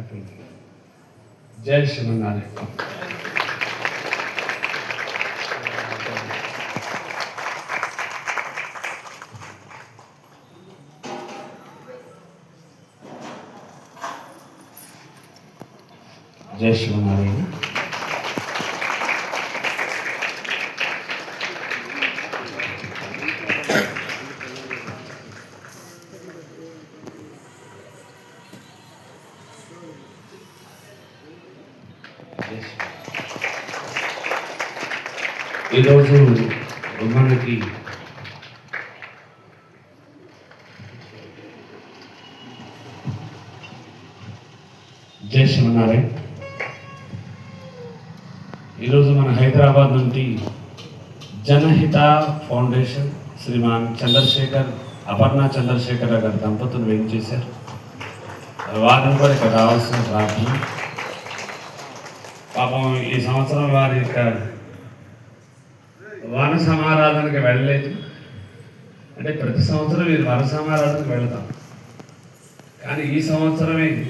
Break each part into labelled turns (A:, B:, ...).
A: అక్కడికి జై శ్రీమన్నారాయణ. జై శివనారాయణ ఈరోజు మనకి జై ఈరోజు మన హైదరాబాద్ నుండి జనహిత ఫౌండేషన్ శ్రీమాన్ చంద్రశేఖర్ అపర్ణ చంద్రశేఖర్ గారి దంపతులు వెయిట్ చేశారు వారిని కూడా ఇక్కడ రావాల్సిన ప్రార్థన పాపం ఈ సంవత్సరం వారి యొక్క వన సమారాధనకి వెళ్ళలేదు. అంటే ప్రతి సంవత్సరం వీరు వన సమారాధనకి కానీ ఈ సంవత్సరమే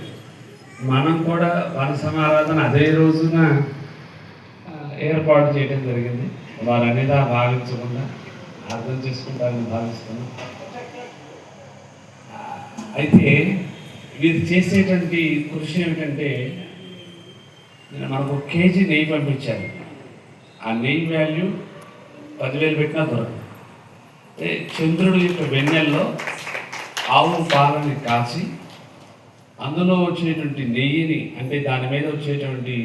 A: మనం కూడా వన సమారాధన అదే రోజున ఏర్పాటు చేయడం జరిగింది. వారు అనేది భావించకుండా అర్థం చేసుకుంటారని భావిస్తున్నాం. అయితే వీరు చేసేటువంటి కృషి ఏమిటంటే నేను మనకు ఒక కేజీ నెయ్యి పంపించాను. ఆ నెయ్యి వాల్యూ పదివేలు పెట్టినా దొరకదు. చంద్రుడి యొక్క వెన్నెల్లో ఆవు పాలని కాచి అందులో వచ్చేటువంటి నెయ్యిని అంటే దాని మీద వచ్చేటువంటి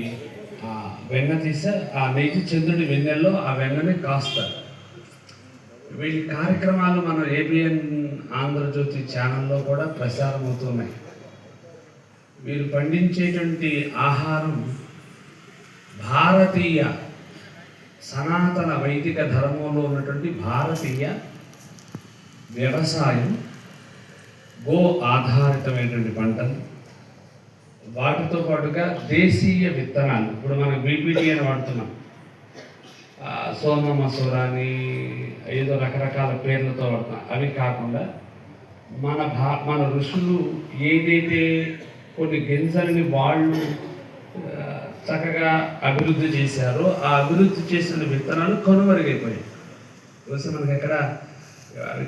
A: వెన్న తీస్తే ఆ నెయ్యి చంద్రుడి వెన్నెల్లో ఆ వెన్నని కాస్తారు. వీళ్ళ కార్యక్రమాలు మన ఏబిఎన్ ఆంధ్రజ్యోతి ఛానల్లో కూడా ప్రసారం అవుతున్నాయి. వీరు పండించేటువంటి ఆహారం భారతీయ సనాతన వైదిక ధర్మంలో ఉన్నటువంటి భారతీయ వ్యవసాయం గో ఆధారితమైనటువంటి పంటలు. వాటితో పాటుగా దేశీయ విత్తనాలు. ఇప్పుడు మనం బీపీటీ అని వాడుతున్నాం. సోమ మసూర అని ఏదో రకరకాల పేర్లతో వాడుతున్నాం. అవి కాకుండా మన భా మన ఋషులు ఏదైతే కొన్ని గింజల్ని వాళ్ళు చక్కగా అభివృద్ధి చేశారు. ఆ అభివృద్ధి చేసిన విత్తనాలు కనుమరుగైపోయాయి. బహుశా మనకి ఎక్కడ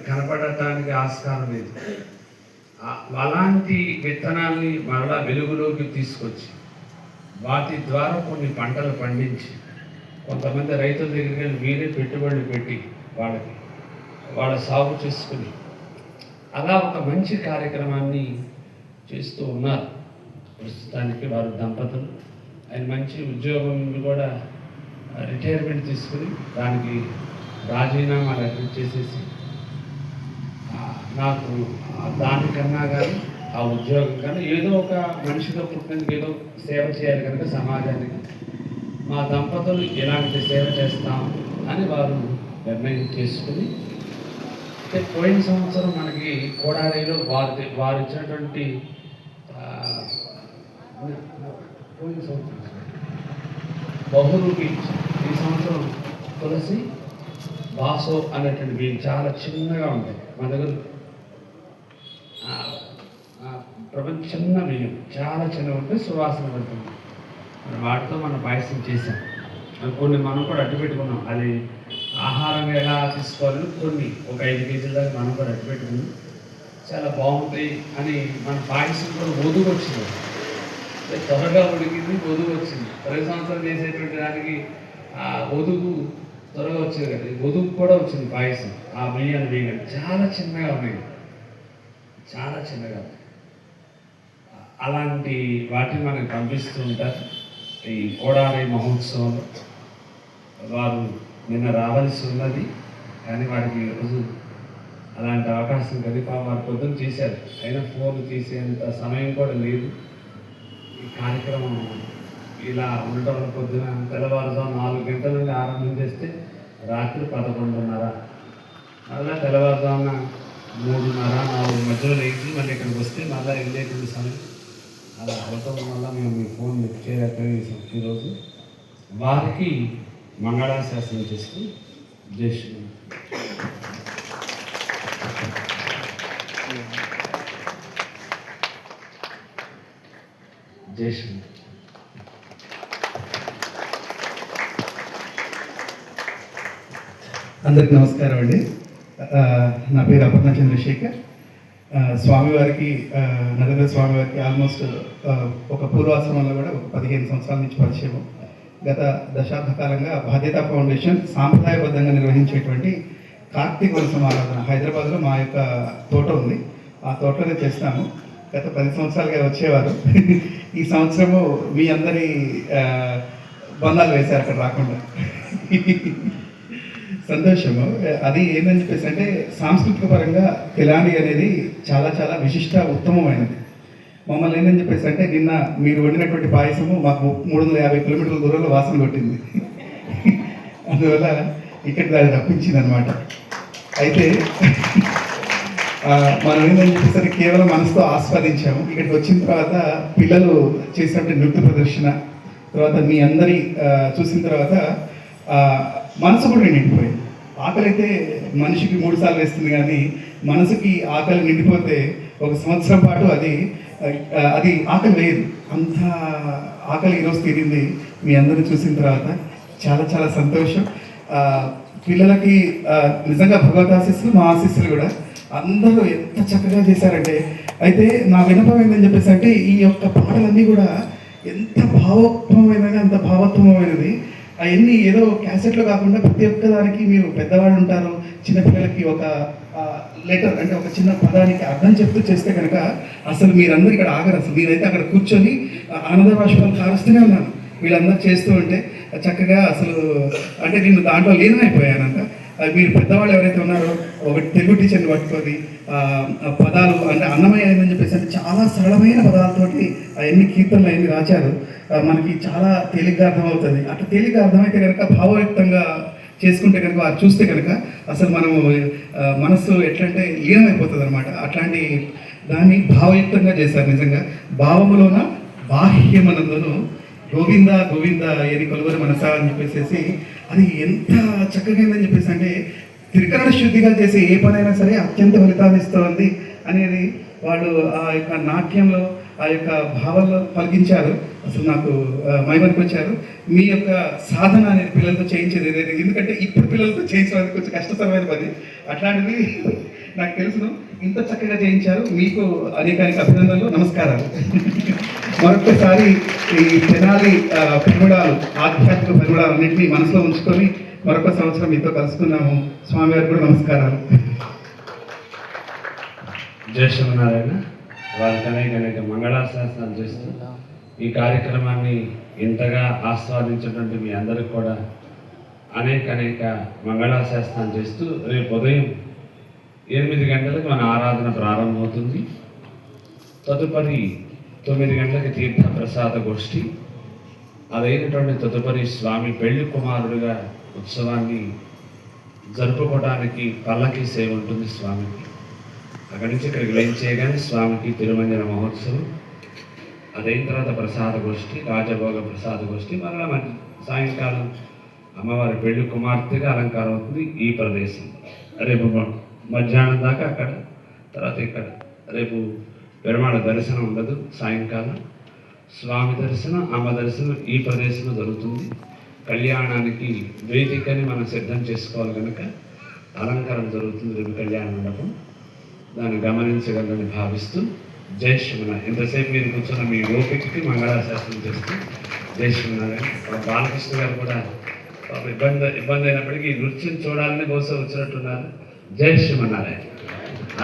A: కనపడటానికి ఆస్కారం లేదు. అలాంటి విత్తనాల్ని మరలా వెలుగులోకి తీసుకొచ్చి వాటి ద్వారా కొన్ని పంటలు పండించి కొంతమంది రైతుల దగ్గరికి వెళ్ళి మీరే పెట్టుబడులు పెట్టి వాళ్ళకి వాళ్ళ సాగు చేసుకుని అలా ఒక మంచి కార్యక్రమాన్ని చేస్తూ ఉన్నారు. ప్రస్తుతానికి వారు దంపతులు. ఆయన మంచి ఉద్యోగం నుండి కూడా రిటైర్మెంట్ తీసుకుని దానికి రాజీనామా లెటర్ చేసేసి నాకు దానికన్నా కానీ ఆ ఉద్యోగం కానీ ఏదో ఒక మనిషిగా పుట్టినందుకు ఏదో సేవ చేయాలి కనుక సమాజానికి. మా దంపతులు ఇలాంటి సేవ చేస్తాం అని వారు నిర్ణయం చేసుకుని అంటే పోయిన సంవత్సరం మనకి కోడారిలో వారి వారు ఇచ్చినటువంటి పోయిన సంవత్సరం బహురూపి ఈ సంవత్సరం తులసి బాసో అనేటువంటి బియ్యం చాలా చిన్నగా ఉంటాయి మన దగ్గర ప్రపంచ చిన్న బియ్యం. చాలా చిన్నగా ఉంటే సువాసన పడుతుంది. మరి వాటితో మనం పాయసం చేసాం కొన్ని మనం కూడా అడ్డు పెట్టుకున్నాం. అది ఆహారం ఎలా తీసుకోవాలని కొన్ని ఒక ఐదు కేజీల దాకా మనం కూడా అడ్డు పెట్టుకున్నాం. చాలా బాగుంటాయి అని మన పాయసం కూడా ఓదుకొచ్చింది వచ్చింది త్వరగా ఉడికింది ఒదుగు వచ్చింది. ప్రతి సంవత్సరం చేసేటువంటి దానికి ఆ ఒదుగు త్వరగా వచ్చేది కదా. ఈ కూడా వచ్చింది పాయసం ఆ బియ్యం బియ్యం చాలా చిన్నగా ఉన్నాయి. చాలా చిన్నగా అలాంటి వాటిని మనకు పంపిస్తూ ఉంటారు. ఈ కోడారి మహోత్సవంలో వారు నిన్న రావాల్సి ఉన్నది. కానీ వారికి ఈరోజు అలాంటి అవకాశం కలిపి వారు పొద్దున్న చేశారు. అయినా ఫోన్ తీసేంత సమయం కూడా లేదు. ఈ కార్యక్రమం ఇలా ఉండటం పొద్దున తెల్లవారుజాము నాలుగు గంటల నుండి ఆరంభం చేస్తే రాత్రి పదకొండున్నర. మళ్ళీ తెల్లవారుజామున మూడున్నర నాలుగు మధ్యలో లేచి మళ్ళీ ఇక్కడికి వస్తే మళ్ళీ వెళ్ళేటువంటి సమయం అలా అవటం వల్ల మేము మీ ఫోన్ లిఫ్ట్ చేయలేకపోయాం ఈరోజు. వారికి మంగళాశాసనం చేస్తూ జై శ్రీరామ్. జై
B: అందరికి నమస్కారం అండి. నా పేరు అపర్ణ చంద్రశేఖర్. స్వామివారికి నరేంద్ర స్వామివారికి ఆల్మోస్ట్ ఒక పూర్వాశ్రమంలో కూడా ఒక పదిహేను సంవత్సరాల నుంచి పరిచయం. గత దశాబ్ద కాలంగా బాధ్యత ఫౌండేషన్ సాంప్రదాయబద్ధంగా నిర్వహించేటువంటి కార్తీక ఉత్సవం ఆరాధన హైదరాబాద్లో మా యొక్క తోట ఉంది. ఆ తోటలో చేస్తాము. గత పది సంవత్సరాలుగా వచ్చేవారు. ఈ సంవత్సరము మీ అందరి బంధాలు వేశారు అక్కడ రాకుండా. సంతోషము. అది ఏందని చెప్పేసి అంటే సాంస్కృతిక పరంగా తెలాని అనేది చాలా చాలా విశిష్ట ఉత్తమమైనది. మమ్మల్ని ఏంటని చెప్పేసి అంటే నిన్న మీరు వండినటువంటి పాయసము మాకు మూడు వందల యాభై కిలోమీటర్ల దూరంలో వాసన కొట్టింది. అందువల్ల ఇక్కడ దాన్ని తప్పించింది అనమాట అయితే మనం ఏంటంటే కేవలం మనసుతో ఆస్వాదించాము. ఇక్కడికి వచ్చిన తర్వాత పిల్లలు చేసినటువంటి నృత్య ప్రదర్శన తర్వాత మీ అందరి చూసిన తర్వాత మనసు కూడా నిండిపోయింది. ఆకలి అయితే మనిషికి మూడు సార్లు వేస్తుంది కానీ మనసుకి ఆకలి నిండిపోతే ఒక సంవత్సరం పాటు అది అది ఆకలి వేయదు. అంత ఆకలి ఈరోజు తీరింది మీ అందరిని చూసిన తర్వాత. చాలా చాలా సంతోషం. పిల్లలకి నిజంగా భగవద్ ఆశీస్సులు మా ఆశీస్సులు కూడా అందరూ ఎంత చక్కగా చేశారంటే అయితే నా వినపం ఏందని చెప్పేసి అంటే ఈ యొక్క పాటలన్నీ కూడా ఎంత భావోత్వమైనది అంత భావోత్వమైనది అవన్నీ ఏదో క్యాసెట్లో కాకుండా ప్రతి ఒక్క దానికి మీరు పెద్దవాళ్ళు ఉంటారు చిన్నపిల్లలకి ఒక లెటర్ అంటే ఒక చిన్న పదానికి అర్థం చెప్తూ చేస్తే కనుక అసలు మీరందరూ ఇక్కడ ఆగరు. అసలు మీరైతే అక్కడ కూర్చొని ఆనంద భాషలు కారుస్తూనే ఉన్నాను వీళ్ళందరూ చేస్తూ ఉంటే చక్కగా అసలు అంటే నేను దాంట్లో లీనమైపోయానంట. మీరు పెద్దవాళ్ళు ఎవరైతే ఉన్నారో ఒక తెలుగు టీచర్ని పట్టుకొని పదాలు అంటే అన్నమయ్య అని చెప్పేసి అంటే చాలా సరళమైన పదాలతోటి అవన్నీ కీర్తనలు అవన్నీ రాశారు మనకి చాలా తేలిగ్గా అర్థమవుతుంది. అట్లా తేలిగ్గా అర్థమైతే కనుక భావయుక్తంగా చేసుకుంటే కనుక అది చూస్తే కనుక అసలు మనము మనస్సు ఎట్లంటే లీనమైపోతుంది అనమాట అట్లాంటి దాన్ని భావయుక్తంగా చేశారు నిజంగా. భావములోన బాహ్యమనందును గోవింద గోవింద ఏది కొలువరి మనసా అని చెప్పేసి అది ఎంత చక్కగా అని చెప్పేసి అంటే త్రికరణ శుద్ధిగా చేసే ఏ పనైనా సరే అత్యంత ఫలితాన్ని ఇస్తుంది అనేది వాళ్ళు ఆ యొక్క నాట్యంలో ఆ యొక్క భావాల్లో పలికించారు. అసలు నాకు ఆ, మైమరికి వచ్చారు మీ యొక్క సాధన అనేది పిల్లలతో చేయించేది ఏదైతే ఎందుకంటే ఇప్పుడు పిల్లలతో చేయించడానికి కొంచెం కష్టతరమైన పని. అట్లాంటిది నాకు తెలుసును. ఇంత చక్కగా చేయించారు. మీకు అనేక అభినందనలు. నమస్కారాలు. మరొకసారి ఈ తెనాలి పెనుగుడాలు ఆధ్యాత్మిక పెనుగుడాలన్నింటినీ మనసులో ఉంచుకొని మరొక సంవత్సరం మీతో కలుసుకున్నాము. స్వామివారి కూడా నమస్కారాలు.
A: జై శ్రీమన్నారాయణ. వారికి అనేక అనేక మంగళాశాసనాలు చేస్తూ ఈ కార్యక్రమాన్ని ఇంతగా ఆస్వాదించినటువంటి మీ అందరికి కూడా అనేక అనేక మంగళాశాసనాలు చేస్తూ రేపు ఉదయం ఎనిమిది గంటలకు మన ఆరాధన ప్రారంభమవుతుంది. తదుపరి తొమ్మిది గంటలకి తీర్థ ప్రసాద గోష్ఠి. అదైనటువంటి తదుపరి స్వామి పెళ్ళి కుమారుడిగా ఉత్సవాన్ని జరుపుకోవడానికి పల్లకి సేవ ఉంటుంది స్వామికి. అక్కడి నుంచి ఇక్కడికి లైన్ చేయగానే స్వామికి తిరుమంజన మహోత్సవం. అదైన తర్వాత ప్రసాద గోష్ఠి రాజభోగ ప్రసాద గోష్ఠి మరలా మంచి సాయంకాలం అమ్మవారి పెళ్ళి కుమార్తెగా అలంకారం అవుతుంది ఈ ప్రదేశం. రేపు మధ్యాహ్నం దాకా అక్కడ తర్వాత ఇక్కడ. రేపు పెరుమాళ దర్శనం ఉండదు సాయంకాలం. స్వామి దర్శనం అమ్మ దర్శనం ఈ ప్రదేశంలో జరుగుతుంది. కళ్యాణానికి వేదికని మనం సిద్ధం చేసుకోవాలి కనుక అలంకారం జరుగుతుంది రేపు కళ్యాణ మండపం. దాన్ని గమనించగలని భావిస్తూ జై శివన ఇంతసేపు మీరు కూర్చున్న మీ ఓపికకి మంగళాశాసనం చేస్తూ జై శివనారాయణ బాలకృష్ణ గారు కూడా ఇబ్బంది ఇబ్బంది అయినప్పటికీ నృత్యం చూడాలని బహుశా వచ్చినట్టున్నారు. జై శివనారాయణ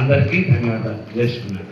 A: అందరికీ ధన్యవాదాలు. జై
C: శివనారాయణ